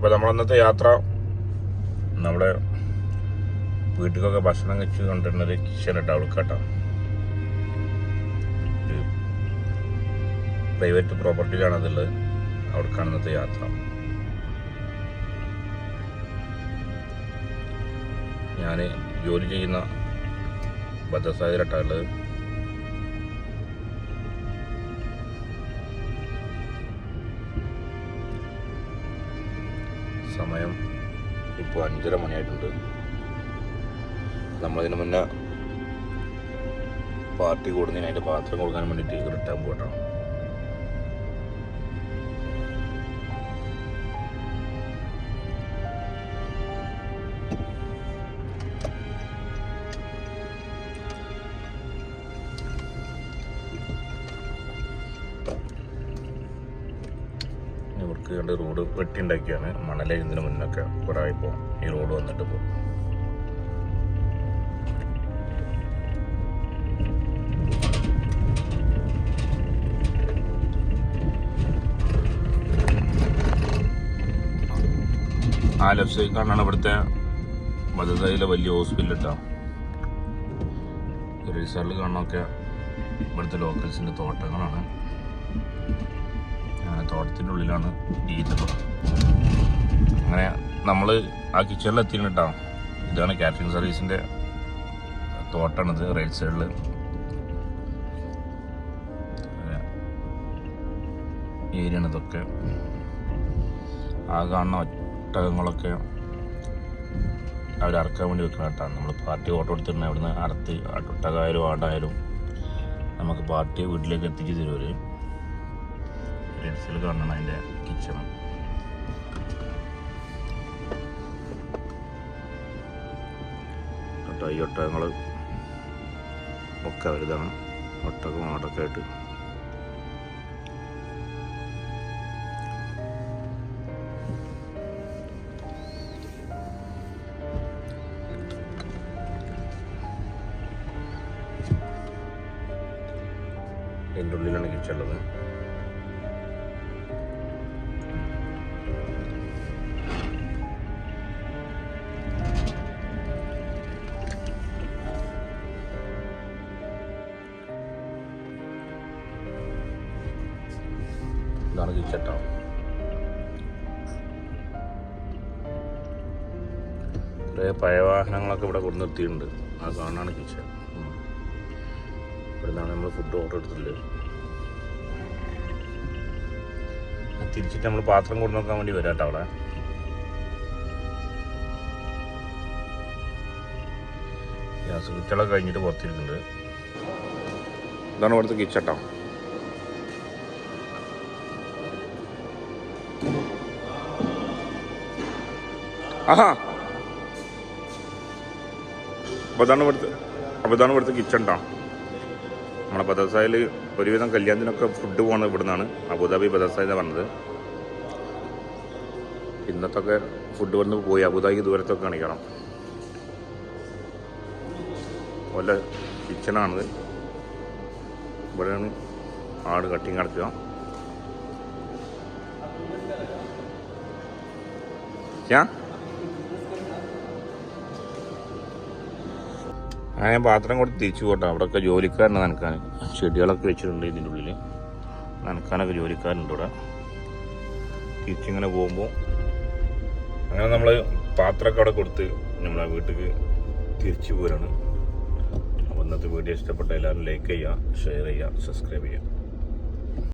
അപ്പോൾ നമ്മളന്നത്തെ യാത്ര നമ്മുടെ വീട്ടിലൊക്കെ ഭക്ഷണം കഴിച്ച് കൊണ്ടിരുന്നത് കിച്ചണിട്ട് അവൾക്കാട്ടോ പ്രൈവറ്റ് പ്രോപ്പർട്ടിയിലാണ് അതുള്ളത് അവിടേക്കാണ് ഇന്നത്തെ യാത്ര. ഞാൻ ജോലി ചെയ്യുന്ന ഭദ്രസാഗരട്ടാണുള്ളത് സമയം ഇപ്പോൾ അഞ്ചര മണിയായിട്ടുണ്ട്. നമ്മളതിന് മുന്നേ പാർട്ടി കൂടുന്നതിനായിട്ട് പാത്രം കൊടുക്കാൻ വേണ്ടിയിട്ട് റിട്ടേൺ പോകട്ടോ രണ്ട് റോഡ് വെട്ടിണ്ടാക്കിയാണ് മണലെഴുന്നതിന് മുന്നൊക്കെ കുറായി ഇപ്പോൾ ഈ റോഡ് വന്നിട്ട് പോകും ആ ലെഫ്റ്റ് സൈഡ് കാണാണ് ഇവിടുത്തെ വലുതായിലെ വലിയ ഹോസ്പിറ്റൽ കേട്ടോ റിസൾട്ട് കാണാനൊക്കെ ഇവിടുത്തെ ലോക്കൽസിന്റെ തോട്ടങ്ങളാണ്. ആ തോട്ടത്തിന്റെ ഉള്ളിലാണ് ഇരിക്കുന്നത്. അങ്ങനെ നമ്മൾ ആ കിച്ചണിൽ എത്തിയിട്ടാണ് ഇതാണ് കാറ്ററിംഗ് സർവീസിന്റെ തോട്ടാണിത് റൈറ്റ് സൈഡിൽ ഏരിയയാണ് ഇതൊക്കെ. ആ കാണുന്ന ഒട്ടകങ്ങളൊക്കെ അവരറക്കാൻ വേണ്ടി വെക്കണം കേട്ടോ നമ്മൾ പാർട്ടി ഓട്ടോ എടുത്തിട്ടുണ്ട്. അവിടുന്ന് അറുത്ത് ഒട്ടകായാലും ആടായാലും നമുക്ക് പാർട്ടി വീട്ടിലേക്ക് എത്തിച്ച് തരുമവർ ലെൻസിൽ കാണണം അതിന്റെ കേട്ടോ ഈ ഒട്ടകങ്ങൾ ഒക്കെ വലുതാണ്. ഒട്ടകം ഓടൊക്കെ ആയിട്ട്. എന്റെ ഉള്ളിലാണ് കിച്ചൺ ഇതാണ് കിച്ചൺ ടൗൺ കുറേ പഴയ വാഹനങ്ങളൊക്കെ ഇവിടെ കൊണ്ടു നിർത്തിയിട്ടുണ്ട്. അത് കാണാണ് കിച്ചൺ ഇവിടെ നിന്നാണ് നമ്മൾ ഫുഡ് ഓർഡർ എടുത്തിട്ടുള്ളത്. തിരിച്ചിട്ട് നമ്മൾ പാത്രം കൊണ്ടു നോക്കാൻ വേണ്ടി വരാം കേട്ടോ അവിടെ. ഗ്യാസ് കുറ്റികളൊക്കെ കഴിഞ്ഞിട്ട് പുറത്തിരിക്കുന്നുണ്ട്. ഇതാണ് ഇവിടുത്തെ കിച്ചൺ ഇതാണ് ഇവിടുത്തെ ഇവിടുത്തെ കിച്ചൺ ടൗൺ നമ്മുടെ ബദർസായിൽ ഒരുവിധം കല്യാണത്തിനൊക്കെ ഫുഡ് പോകുന്നത് ഇവിടെ നിന്നാണ് അബുദാബി ബദർസായിലാണ് പറഞ്ഞത് ഇന്നത്തൊക്കെ ഫുഡ് വന്ന് പോയി. അബുദാബി ദൂരത്തൊക്കെ കാണിക്കണം. അതുപോലെ കിച്ചണാണിത് ഇവിടെയാണ് ആട് കട്ടിങ് നടത്തുക. ഞാൻ അങ്ങനെ പാത്രം കൊടുത്ത് തിരിച്ചു പോട്ടെ. അവിടെയൊക്കെ ജോലിക്കാരനെ നനക്കാൻ. ചെടികളൊക്കെ വെച്ചിട്ടുണ്ട് ഇതിന്റെ ഉള്ളിൽ നനക്കാനൊക്കെ ജോലിക്കാരുണ്ട് ഇവിടെ. തിരിച്ചിങ്ങനെ പോകുമ്പോൾ അങ്ങനെ നമ്മൾ പാത്രമൊക്കെ അവിടെ കൊടുത്ത് നമ്മളെ വീട്ടിലേക്ക് തിരിച്ചു പോരാണ്. അപ്പോൾ ഇന്നത്തെ വീഡിയോ ഇഷ്ടപ്പെട്ട എല്ലാവരും ലൈക്ക് ചെയ്യുക ഷെയർ ചെയ്യുക സബ്സ്ക്രൈബ് ചെയ്യുക.